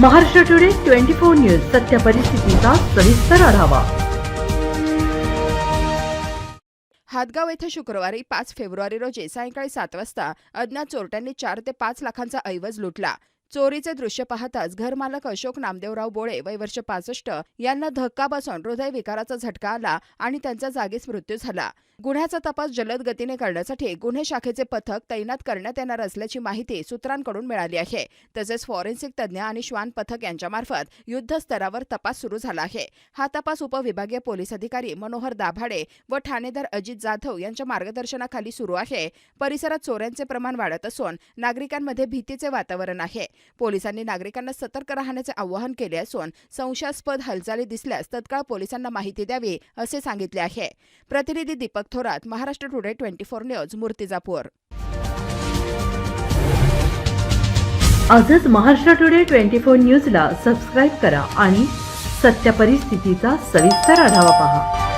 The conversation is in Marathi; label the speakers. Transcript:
Speaker 1: Maharashtra today twenty four news सत्य परिस्थितीचा सविस्तर आढावा.
Speaker 2: हातगाव येथे शुक्रवारी पाच फेब्रुवारी रोजी सायंकाळी सात वाजता अज्ञात चोरट्यांनी चार ते पाच लाखांचा ऐवज लुटला. चोरीचे दृश्य पाहताच घरमालक अशोक नामदेवराव बोळे वय वर्ष पासष्ट यांना धक्का बसून हृदयविकाराचा झटका आला आणि त्यांचा जागीच मृत्यू झाला. गुन्ह्याचा तपास जलद गतीने करण्यासाठी गुन्हे शाखेचे पथक तैनात करण्यात येणार असल्याची माहिती सूत्रांकडून मिळाली आहे. तसेच फॉरेन्सिक तज्ज्ञ आणि श्वान पथक यांच्यामार्फत युद्धस्तरावर तपास सुरू झाला आहे. हा तपास उपविभागीय पोलीस अधिकारी मनोहर दाभाडे व ठाणेदार अजित जाधव यांच्या मार्गदर्शनाखाली सुरू आहे. परिसरात चोऱ्यांचे प्रमाण वाढत असून नागरिकांमध्ये भीतीचे वातावरण आहे. पोलिसांनी नागरिकांना सतर्क राहण्याचे आवाहन केले असून संशयास्पद हालचाली दिसल्यास तत्काळ पोलिसांना माहिती द्यावी असे सांगितले आहे. प्रतिनिधी Deepak Thorat Maharashtra today twenty four news Murtijapur.
Speaker 1: आजच महाराष्ट्र टुडे ट्वेंटी फोर न्यूजला सबस्क्राईब करा आणि सत्य परिस्थितीचा सविस्तर आढावा पहा.